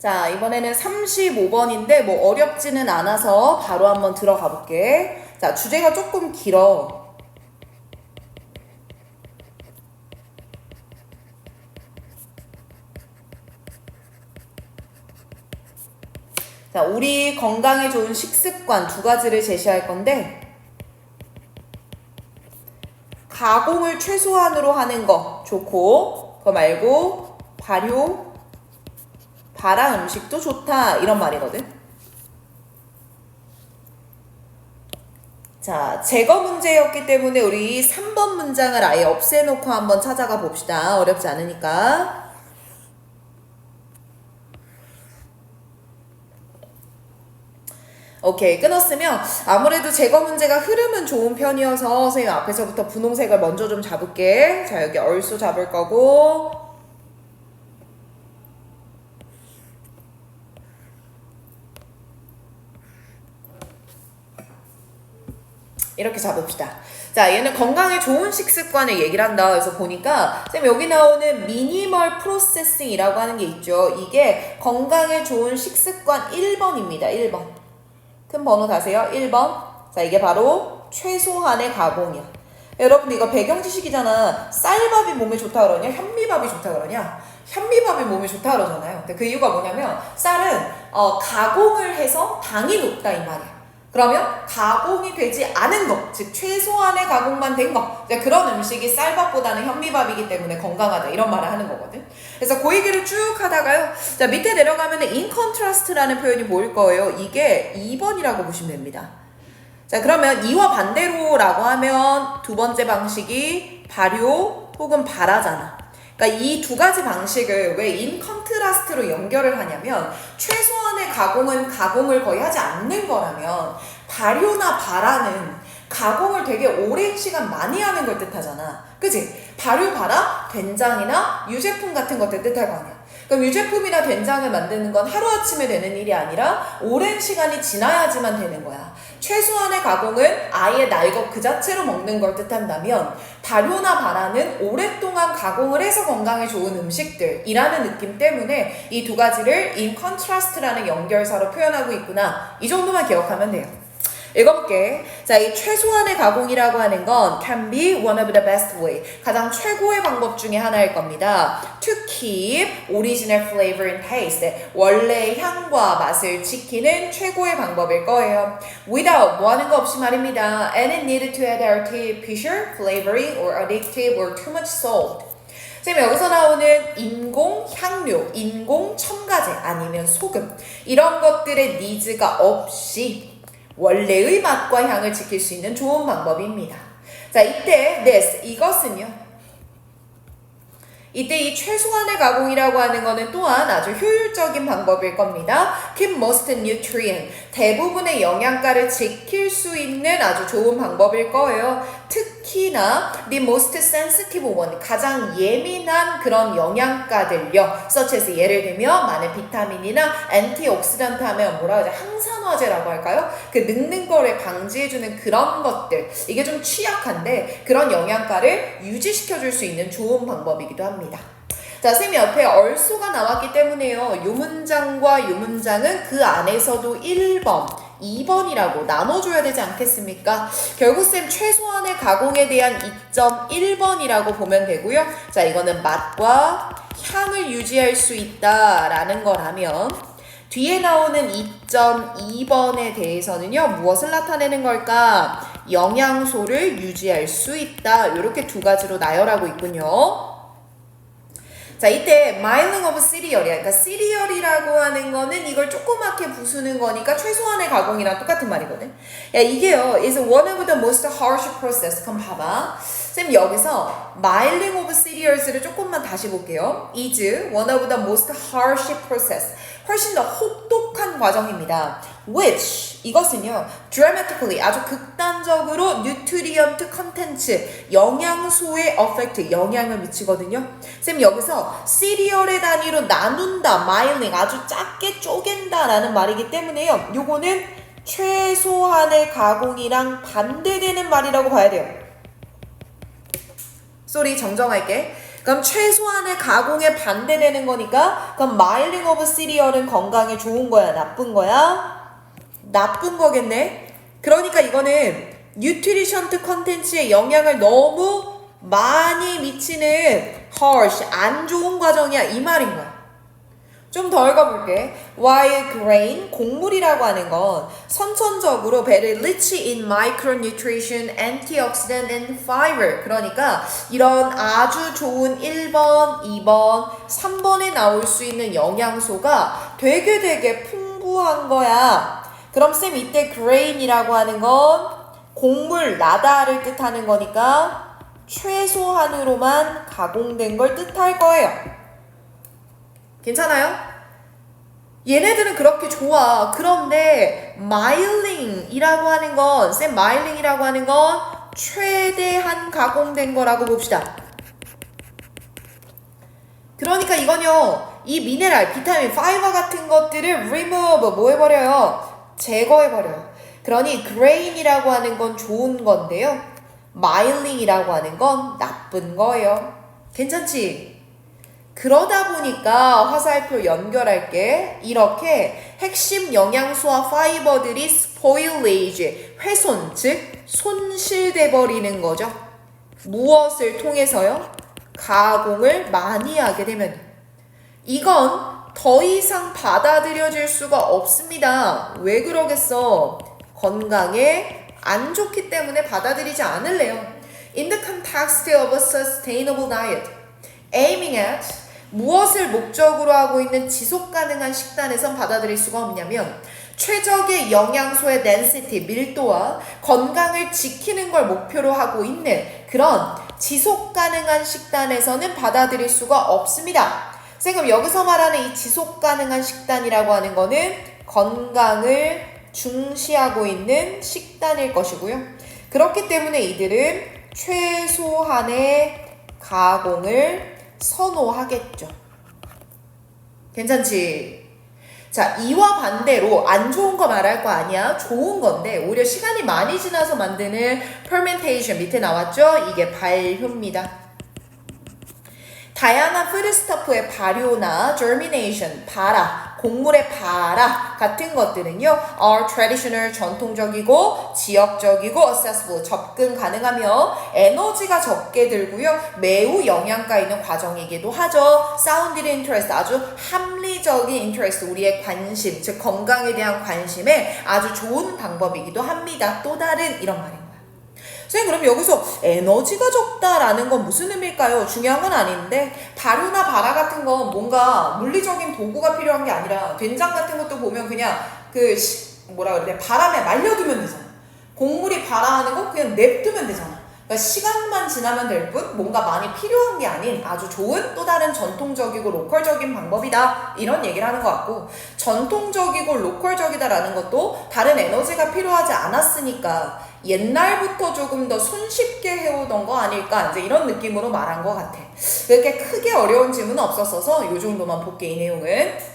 자, 이번에는 35번인데 뭐 어렵지는 않아서 바로 한번 들어가 볼게. 자, 주제가 조금 길어. 자, 우리 건강에 좋은 식습관 두 가지를 제시할 건데 가공을 최소한으로 하는 거 좋고 그거 말고 발효 발화 음식도 좋다 이런 말이거든. 자, 제거 문제였기 때문에 우리 3번 문장을 아예 없애놓고 한번 찾아가 봅시다. 어렵지 않으니까. 오케이 끊었으면 아무래도 제거 문제가 흐름은 좋은 편이어서 선생님 앞에서부터 분홍색을 먼저 좀 잡을게 자 여기 얼쏘 잡을 거고 이렇게 잡읍시다. 자, 얘는 건강에 좋은 식습관을 얘기를 한다. 그래서 보니까, 쌤, 여기 나오는 미니멀 프로세싱이라고 하는 게 있죠. 이게 건강에 좋은 식습관 1번입니다. 1번. 큰 번호 다세요. 1번. 자, 이게 바로 최소한의 가공이야. 여러분, 이거 배경 지식이잖아. 쌀밥이 몸에 좋다 그러냐? 현미밥이 좋다 그러냐? 현미밥이 몸에 좋다 그러잖아요. 근데 그 이유가 뭐냐면, 쌀은, 어, 가공을 해서 당이 높다 이 말이야. 그러면 가공이 되지 않은 것, 즉 최소한의 가공만 된 것, 이제 그런 음식이 쌀밥보다는 현미밥이기 때문에 건강하다 이런 말을 하는 거거든. 그래서 그 얘기를 쭉 하다가요. 자 밑에 내려가면 in contrast라는 표현이 보일 거예요. 이게 2번이라고 보시면 됩니다. 자 그러면 이와 반대로라고 하면 두 번째 방식이 발효 혹은 발화잖아. 그러니까 이 두 가지 방식을 왜 인 컨트라스트로 연결을 하냐면 최소한의 가공은 가공을 거의 하지 않는 거라면 발효나 발화는 가공을 되게 오랜 시간 많이 하는 걸 뜻하잖아. 그지? 발효, 발화, 된장이나 유제품 같은 것들 뜻할 거 아니야. 그럼 유제품이나 된장을 만드는 건 하루아침에 되는 일이 아니라 오랜 시간이 지나야지만 되는 거야. 최소한의 가공은 아예 날것 그 자체로 먹는 걸 뜻한다면 발효나 발화는 오랫동안 가공을 해서 건강에 좋은 음식들이라는 느낌 때문에 이 두 가지를 in contrast라는 연결사로 표현하고 있구나. 이 정도만 기억하면 돼요. 읽어볼게. 자, 이 최소한의 가공이라고 하는 건 can be one of the best way. 가장 최고의 방법 중에 하나일 겁니다. To keep original flavor and taste. 원래의 향과 맛을 지키는 최고의 방법일 거예요. Without 뭐 하는 거 없이 말입니다. And it needed to add artificial flavoring or addictive or too much salt. 쌤 여기서 나오는 인공 향료, 인공 첨가제 아니면 소금 이런 것들의 니즈가 없이 원래의 맛과 향을 지킬 수 있는 좋은 방법입니다. 자, 이때 this 이것은요. 이때 이 최소한의 가공이라고 하는 것은 또한 아주 효율적인 방법일 겁니다. Keep most nutrient. 대부분의 영양가를 지킬 수 있는 아주 좋은 방법일 거예요. 특 히나 the most sensitive one. 가장 예민한 그런 영양가들요. such as 예를 들면 많은 비타민이나 엔티옥시던트 하면 뭐라 하죠? 항산화제라고 할까요? 그 늙는 거를 방지해주는 그런 것들. 이게 좀 취약한데 그런 영양가를 유지시켜줄 수 있는 좋은 방법이기도 합니다. 자, 쌤이 옆에 얼소가 나왔기 때문에요. 요 문장과 요 문장은 그 안에서도 1번, 2번이라고 나눠줘야 되지 않겠습니까? 결국 쌤 최소한의 가공에 대한 2.1번이라고 보면 되고요. 자, 이거는 맛과 향을 유지할 수 있다라는 거라면 뒤에 나오는 2.2번에 대해서는요, 무엇을 나타내는 걸까? 영양소를 유지할 수 있다. 이렇게 두 가지로 나열하고 있군요. 자, 이때 miling of cereal이야. 그러니까 cereal이라고 하는 거는 이걸 조그맣게 부수는 거니까 최소한의 가공이랑 똑같은 말이거든. 야, 이게요. is one of the most harsh process. 그럼 봐봐. 쌤 여기서 miling of cereals를 조금만 다시 볼게요. is one of the most harsh process. 훨씬 더 혹독한 과정입니다. which 이것은요 dramatically 아주 극단적으로 nutrient content 영양소에 affect 영향을 미치거든요. 쌤 여기서 시리얼의 단위로 나눈다 miling 아주 작게 쪼갠다라는 말이기 때문에요. 요거는 최소한의 가공이랑 반대되는 말이라고 봐야 돼요. 쏘리 정정할게. 그럼 최소한의 가공에 반대되는 거니까 그럼 마일링 오브 시리얼은 건강에 좋은 거야, 나쁜 거야? 나쁜 거겠네. 그러니까 이거는 뉴트리션트 컨텐츠에 영향을 너무 많이 미치는 harsh, 안 좋은 과정이야 이 말인 거야. 좀 더 읽어볼게. While grain, 곡물이라고 하는 건 선천적으로 very rich in micronutrition, antioxidant, and fiber. 그러니까 이런 아주 좋은 1번, 2번, 3번에 나올 수 있는 영양소가 되게 되게 풍부한 거야. 그럼 쌤 이때 grain이라고 하는 건 곡물, 나다를 뜻하는 거니까 최소한으로만 가공된 걸 뜻할 거예요. 괜찮아요? 얘네들은 그렇게 좋아. 그런데 마일링이라고 하는 건, 쌤 마일링이라고 하는 건 최대한 가공된 거라고 봅시다. 그러니까 이건요, 이 미네랄, 비타민, 파이버 같은 것들을 remove, 뭐 해버려요? 제거해버려요. 그러니 grain이라고 하는 건 좋은 건데요. 마일링이라고 하는 건 나쁜 거예요. 괜찮지? 그러다 보니까 화살표 연결할 게. 이렇게 핵심 영양소와 파이버들이 spoilage, 훼손, 즉 손실돼 버리는 거죠. 무엇을 통해서요? 가공을 많이 하게 되면 이건 더 이상 받아들여질 수가 없습니다. 왜 그러겠어? 건강에 안 좋기 때문에 받아들이지 않을래요. In the context of a sustainable diet, aiming at 무엇을 목적으로 하고 있는 지속 가능한 식단에선 받아들일 수가 없냐면 최적의 영양소의 density, 밀도와 건강을 지키는 걸 목표로 하고 있는 그런 지속 가능한 식단에서는 받아들일 수가 없습니다. 그럼 여기서 말하는 이 지속 가능한 식단이라고 하는 거는 건강을 중시하고 있는 식단일 것이고요. 그렇기 때문에 이들은 최소한의 가공을 선호하겠죠. 괜찮지? 자, 이와 반대로 안 좋은 거 말할 거 아니야. 좋은 건데 오히려 시간이 많이 지나서 만드는 fermentation 밑에 나왔죠? 이게 발효입니다. 다양한 푸드스토프의 발효나 germination, 발화, 곡물의 발화 같은 것들은요, are traditional, 전통적이고, 지역적이고, accessible, 접근 가능하며, 에너지가 적게 들고요, 매우 영양가 있는 과정이기도 하죠. sound interest, 아주 합리적인 interest, 우리의 관심, 즉 건강에 대한 관심에 아주 좋은 방법이기도 합니다. 또 다른 이런 말입니다. 선생님 그럼 여기서 에너지가 적다라는 건 무슨 의미일까요? 중요한 건 아닌데 발효나 발화 같은 건 뭔가 물리적인 도구가 필요한 게 아니라 된장 같은 것도 보면 그냥 그 시, 뭐라 그래 바람에 말려두면 되잖아. 곡물이 발화하는 거 그냥 냅두면 되잖아. 그러니까 시간만 지나면 될 뿐 뭔가 많이 필요한 게 아닌 아주 좋은 또 다른 전통적이고 로컬적인 방법이다 이런 얘기를 하는 것 같고 전통적이고 로컬적이다라는 것도 다른 에너지가 필요하지 않았으니까 옛날부터 조금 더 손쉽게 해오던 거 아닐까 이제 이런 느낌으로 말한 것 같아. 그렇게 크게 어려운 질문은 없었어서 이 정도만 볼게 이 내용은.